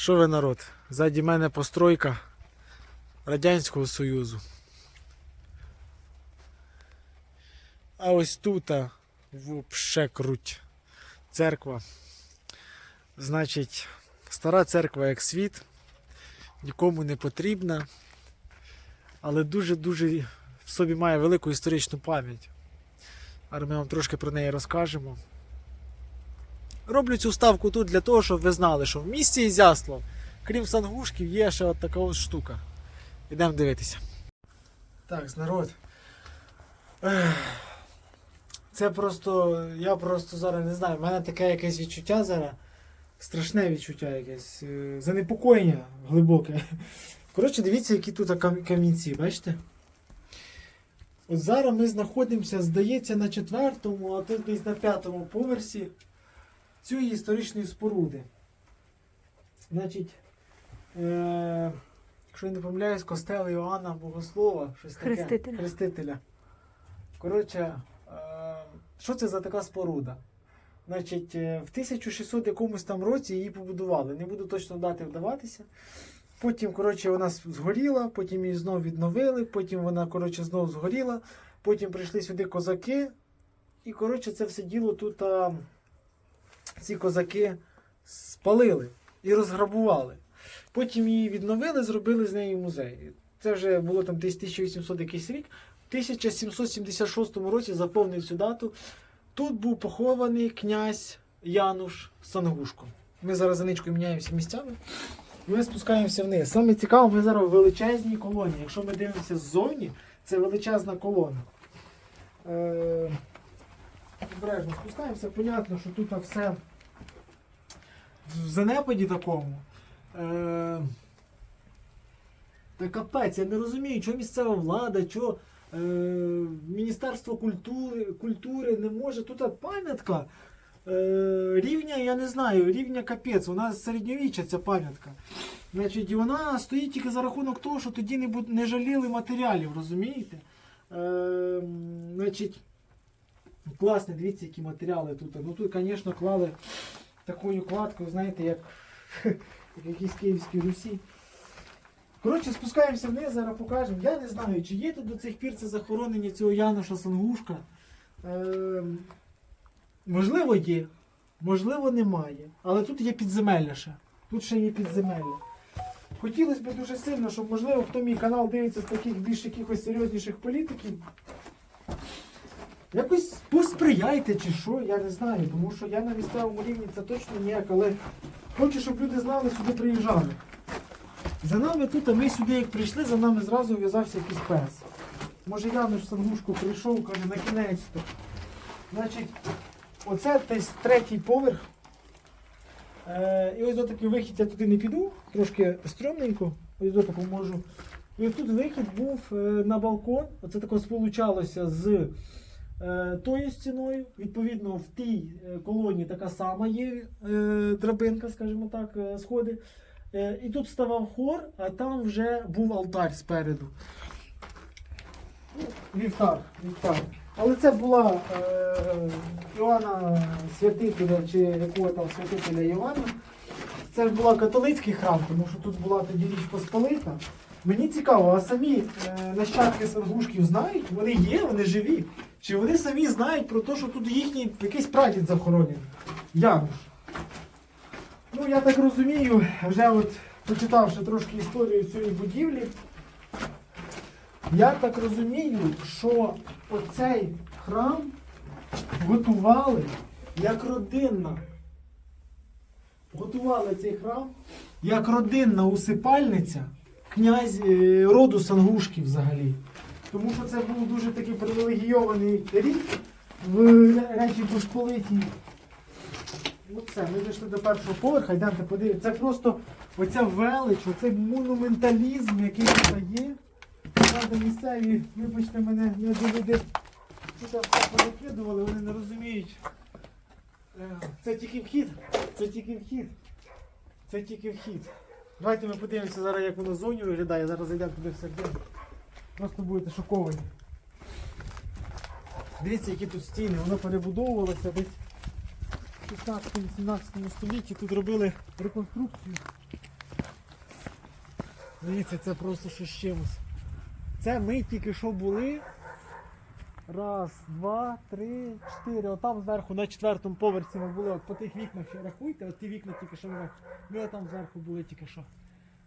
Що ви народ? Ззаді мене постройка Радянського Союзу. А ось тут вообще круть. Церква. Значить, стара церква як світ, нікому не потрібна, але дуже-дуже в собі має велику історичну пам'ять. Зараз ми вам трошки про неї розкажемо. Роблю цю ставку тут для того, щоб ви знали, що в місті Ізяслав, крім Сангушків, є ще от така ось штука. Ідемо дивитися. Так, народ. Це просто. Я просто зараз не знаю. в мене таке якесь відчуття зараз. Страшне відчуття якесь. е, Занепокоєння глибоке. Коротше, дивіться, які тут кам- камінці, бачите? От зараз ми знаходимося, здається, на четвертому, а тут десь на п'ятому поверсі цієї історичної споруди. Значить, е, якщо я не помиляюсь, костел Іоанна Богослова, щось таке. Хрестителя. Хрестителя. Коротше, е, що це за така споруда? Значить, е, в 1600 якомусь там році її побудували. Не буду точно дати вдаватися. Потім, коротше, вона згоріла, потім її знову відновили, потім вона, коротше, знову згоріла. Потім прийшли сюди козаки. І, коротше, це все діло тут а, ці козаки спалили і розграбували. Потім її відновили, зробили з неї музей. Це вже було там десь 1800 якийсь рік. В 1776 році заповнив цю дату. Тут був похований князь Януш Сангушко. Ми зараз за ничкою міняємося місцями. І ми спускаємося вниз. Саме цікаво, ми зараз в величезній колоні. Якщо ми дивимося ззовні, це величезна колона. Е, обережно спускаємося. Понятно, що тут все в занепаді такому. Е, та капець, я не розумію, чого місцева влада, чого е, Міністерство культури, культури не може. Тут пам'ятка. Е, рівня, я не знаю, рівня капець, вона середньовіччя ця пам'ятка. Значить, і вона стоїть тільки за рахунок того, що тоді не, не жаліли матеріалів, розумієте? Е, значить, класне, дивіться, які матеріали тут. Ну тут, звісно, клали такою кладкою, знаєте, як, як якісь київські Русі. Коротше, спускаємося вниз, зараз покажемо. Я не знаю, чи є тут до цих пір це захоронення цього Януша Сангушка. Е, можливо, є, можливо, немає. Але тут є підземелля ще. Тут ще є підземелля. Хотілося б дуже сильно, щоб, можливо, хто мій канал дивиться з таких більш якихось серйозніших політиків. Якось посприяйте чи що, я не знаю, тому що я на місцевому рівні це точно ніяк, але хочу, щоб люди знали, сюди приїжджали. За нами тут, а ми сюди як прийшли, за нами зразу в'язався якийсь пес. Може Януш Сангушко прийшов, каже, на кінець-то. Значить, оце десь третій поверх. Е, і ось до такий вихід я туди не піду, трошки стрьомненько, ось до такого можу. І тут вихід був е, на балкон. Оце тако сполучалося з тою стіною. Відповідно, в тій е, колоні така сама є е, драбинка, скажімо так, е, сходи. Е, і тут ставав хор, а там вже був алтар спереду. Вівтар, вівтар. Але це була е, Іоанна Святителя чи якого там святителя Івана. Це ж була католицький храм, тому що тут була тоді річ Посполита. Мені цікаво, а самі е, нащадки Сангушків знають, вони є, вони живі. Чи вони самі знають про те, що тут їхній якийсь прадід захоронений? Януш. Ну, я так розумію, вже от почитавши трошки історію цієї будівлі, я так розумію, що оцей храм готували як родинна. Готували цей храм як родинна усипальниця князь е, роду Сангушків взагалі. Тому що це був дуже такий привілегійований рік в Речі Посполитій. Все, ми дійшли до першого поверха, йдемте подивитися. Це просто оця велич, оцей монументалізм, який тут є. Правда, місцеві, вибачте мене, не доведе. Тут все позакидували, вони не розуміють. Е, Це тільки вхід. Це тільки вхід. Це тільки вхід. Давайте ми подивимося зараз, як воно ззовні виглядає. Зараз зайдемо туди всередину. Просто будете шоковані. Дивіться, які тут стіни, воно перебудовувалося десь в 16-18 столітті. Тут робили реконструкцію Дивіться, це просто що з чимось. Це ми тільки що були. Раз, два, три, чотири. Отам зверху на четвертому поверсі ми були. От по тих вікнах ще рахуйте, от ті вікна тільки що ми. Ми там зверху були тільки що.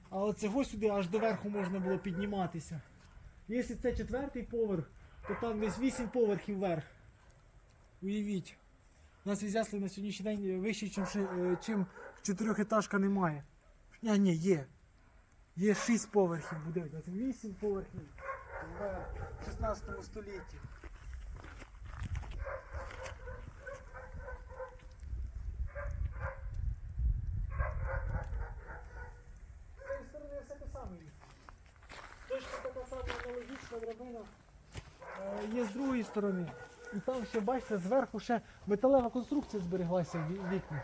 А оцього сюди аж до верху можна було підніматися. Якщо це четвертий поверх, то там десь вісім поверхів вверх. Уявіть. У нас візясли на сьогоднішній день вище, чим, е, чотирьохетажка немає. Ні, ні, є. Є 6 поверхів буде, 8 поверхів в 16 столітті. З сторони все те саме є. Точно така сама аналогічна драбина е, є з другої сторони. І там ще, бачите, зверху ще металева конструкція збереглася в ві- вікнах.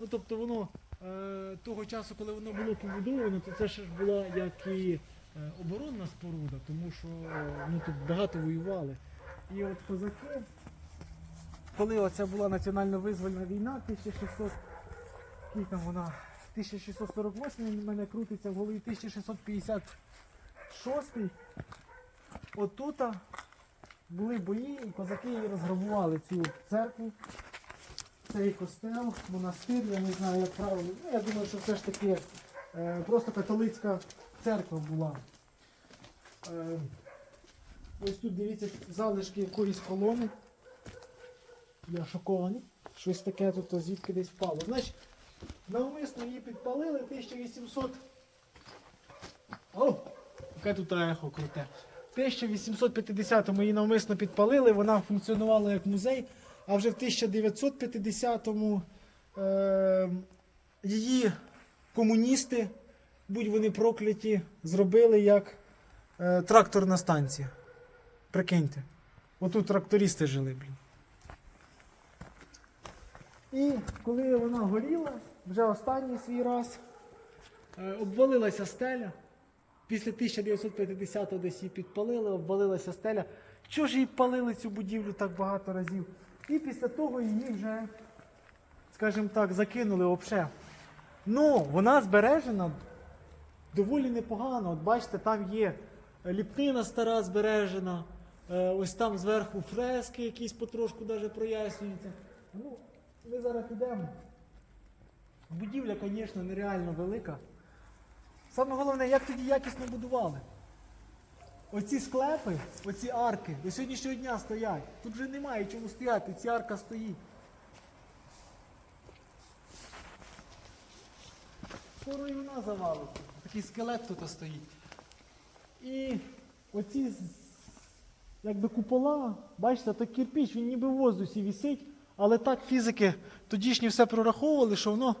Ну, тобто воно е, того часу, коли воно було побудовано, то це ще ж була як і е, оборонна споруда, тому що ну, тут багато воювали. І от козаки, коли оця була національно визвольна війна, 1600, який там вона, 1648 він в мене крутиться в голові 1656. Отута були бої, і козаки розграбували цю церкву. Цей костел, монастир, я не знаю, як правильно. Ну, я думаю, що все ж таки е, просто католицька церква була. Е, ось тут дивіться залишки якоїсь колони. Я шокований. Щось таке тут звідки десь впало. Значить, навмисно її підпалили 1800. О! Яке тут ехо круте. В 1850-му її навмисно підпалили, вона функціонувала як музей, а вже в 1950-му е, її комуністи, будь вони прокляті, зробили як е, тракторна станція. Прикиньте. Отут трактористи жили, блін. І коли вона горіла, вже останній свій раз, е, обвалилася стеля. Після 1950-го десь її підпалили, обвалилася стеля. Чого ж її палили цю будівлю так багато разів? І після того її вже, скажімо так, закинули обше. Ну, вона збережена доволі непогано. От бачите, там є ліпнина стара збережена, е, ось там зверху фрески якісь потрошку даже прояснюються. Ну, ми зараз підемо. Будівля, звісно, нереально велика. Саме головне, як тоді якісно будували. Оці склепи, оці арки до сьогоднішнього дня стоять. Тут вже немає чому стояти, ці арка стоїть. Скоро і вона завалиться. Такий скелет тут стоїть. І оці якби купола, бачите, то кирпіч, він ніби в воздусі висить, але так фізики тодішні все прораховували, що воно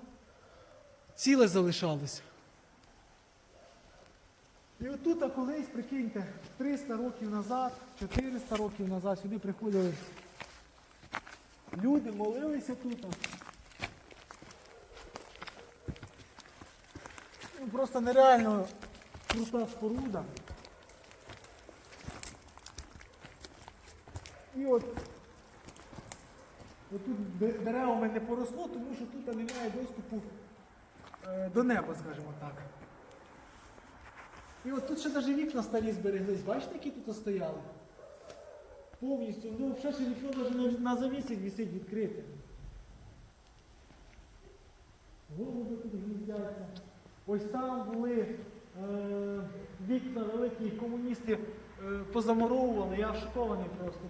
ціле залишалося. І отут колись, прикиньте, 300 років назад, 400 років назад сюди приходили люди, молилися тут. Ну, просто нереально крута споруда. І от отут де- деревами не поросло, тому що тут немає доступу е, до неба, скажімо так. І от тут ще навіть вікна старі збереглись. Бачите, які тут стояли? Повністю. Ну, ще ще вікно навіть на, завісі висить відкрите. Голуби тут гніздяться. Ось там були е, вікна великі, комуністи е, позамуровували. Я шокований просто.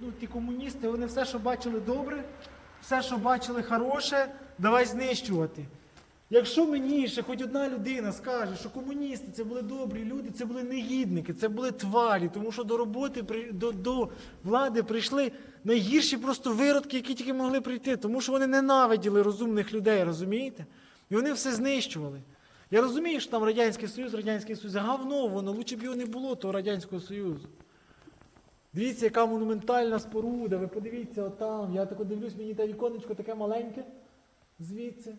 Ну, ті комуністи, вони все, що бачили добре, все, що бачили хороше, давай знищувати. Якщо мені ще хоч одна людина скаже, що комуністи це були добрі люди, це були негідники, це були тварі, тому що до роботи до, до влади прийшли найгірші просто виродки, які тільки могли прийти, тому що вони ненавиділи розумних людей, розумієте? І вони все знищували. Я розумію, що там Радянський Союз, Радянський Союз, говно воно, лучше б його не було, того Радянського Союзу. Дивіться, яка монументальна споруда, ви подивіться отам. Я тако дивлюсь, мені те віконечко таке маленьке звідси.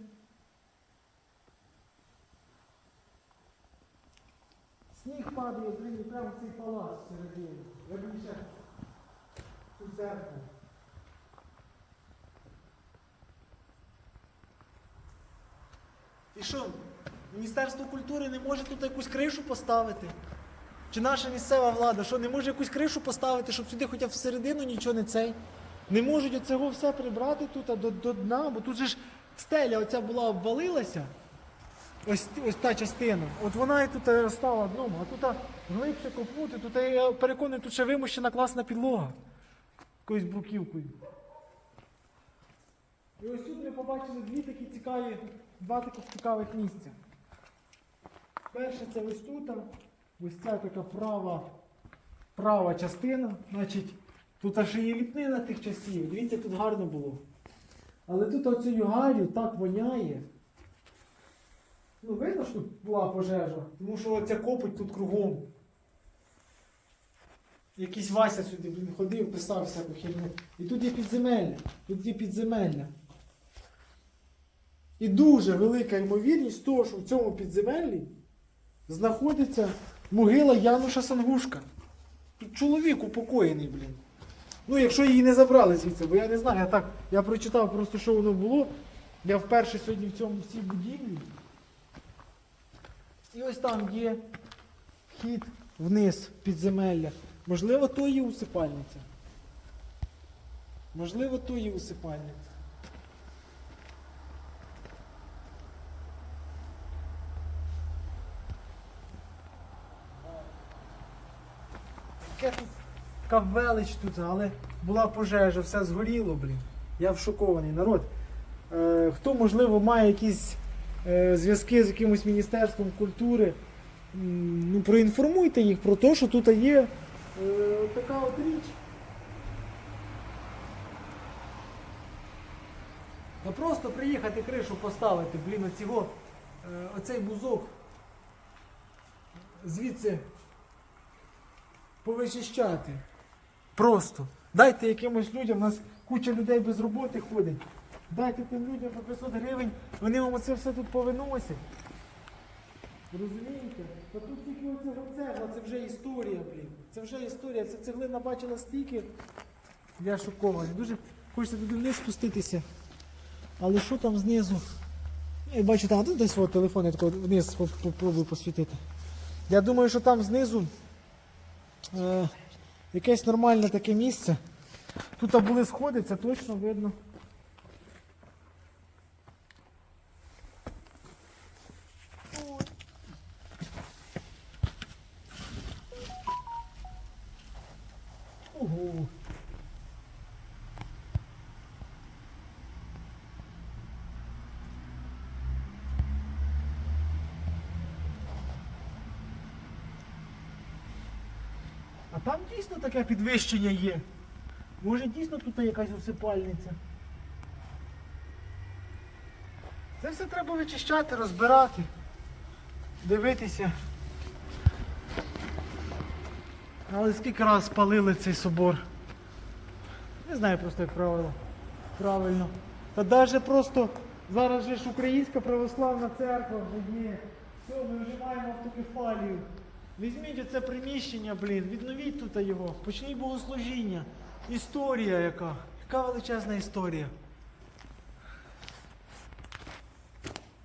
Сніг падає, блін, прямо в цей палац всередині. Я б ще цю церкву. І що? Міністерство культури не може тут якусь кришу поставити? Чи наша місцева влада, що не може якусь кришу поставити, щоб сюди хоча б всередину нічого не цей? Не можуть оцього все прибрати тут а до, до дна, бо тут же ж стеля оця була обвалилася. Ось, ось та частина. От вона і тут е, стала дном, а тут глибше копнути, тут е, я переконаний, тут ще вимощена класна підлога. Якоюсь бруківкою. І ось тут ми побачили дві такі цікаві, два таких цікавих місця. Перше це ось тут, ось ця така права, права частина. Значить, тут аж і ліпнина тих часів. Дивіться, тут гарно було. Але тут оцею гарю так воняє. Ну, видно, що тут була пожежа, тому що оця копоть тут кругом. Якийсь Вася сюди блін, ходив, писав всяку херню. І тут є підземелля. Тут є підземелля. І дуже велика ймовірність того, що в цьому підземеллі знаходиться могила Януша Сангушка. Тут чоловік упокоєний, блін. Ну, якщо її не забрали звідси, бо я не знаю, я так, я прочитав просто, що воно було. Я вперше сьогодні в цьому в цій будівлі. І ось там є вхід вниз в підземелля. Можливо, то є усипальниця. Можливо, то є усипальниця. Таке тут така велич тут, але була пожежа, все згоріло, блін. Я вшокований народ. Е, хто, можливо, має якісь зв'язки з якимось міністерством культури, ну, проінформуйте їх про те, що тут є е, така от річ. Ну просто приїхати кришу поставити, блін, оцього, е, оцей бузок звідси повичищати. Просто. Дайте якимось людям, у нас куча людей без роботи ходить. Дайте тим людям по 500 гривень, вони вам оце все тут повиносять. Розумієте? Та тут тільки оце цегла, це вже історія, блін. Це вже історія. Ця цеглина бачила стільки. Я шокований. Дуже хочеться туди вниз спуститися. Але що там знизу? Я бачу, там тут десь свого телефон, я тако вниз поп- попробую посвітити. Я думаю, що там знизу е, якесь нормальне таке місце. Тут були сходи, це точно видно. Там дійсно таке підвищення є. Може дійсно тут якась усипальниця. Це все треба вичищати, розбирати, дивитися. Але скільки раз спалили цей собор? Не знаю просто як правило. Правильно. Та навіть просто зараз же ж Українська православна церква вже є. Все, ми вже маємо автокефалію. Візьміть оце приміщення, блін, відновіть тут його, почніть богослужіння. Історія яка. Яка величезна історія.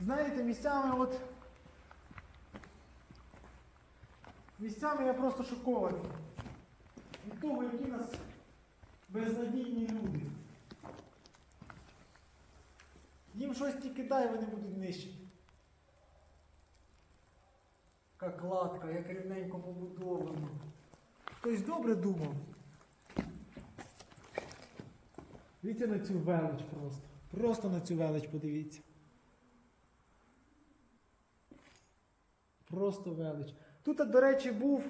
Знаєте, місцями от. Місцями я просто шокований. Від того, які нас безнадійні люди. Їм щось тільки дай, вони будуть нищені. Яка кладка, як рівненько побудовано. Хтось добре думав. Дивіться на цю велич просто. Просто на цю велич подивіться. Просто велич. Тут, до речі, був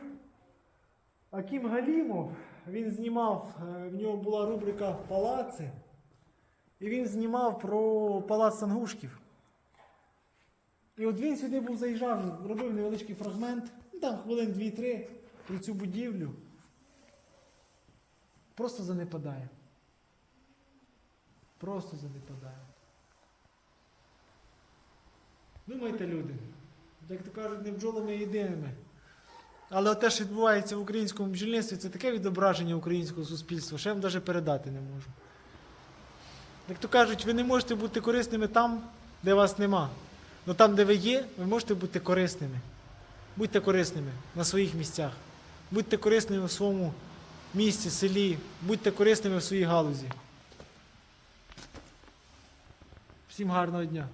Акім Галімов. Він знімав, е, в нього була рубрика Палаци. І він знімав про палац Сангушків. І от він сюди був заїжджав, робив невеличкий фрагмент, ну там хвилин 2-3 про цю будівлю. Просто занепадає. Просто занепадає. Думайте, люди, як то кажуть, не бджолами єдиними. Але те, що відбувається в українському бджільництві, це таке відображення українського суспільства, що я вам навіть передати не можу. Як то кажуть, ви не можете бути корисними там, де вас нема. Але там, де ви є, ви можете бути корисними. Будьте корисними на своїх місцях. Будьте корисними в своєму місті, селі, будьте корисними в своїй галузі. Всім гарного дня!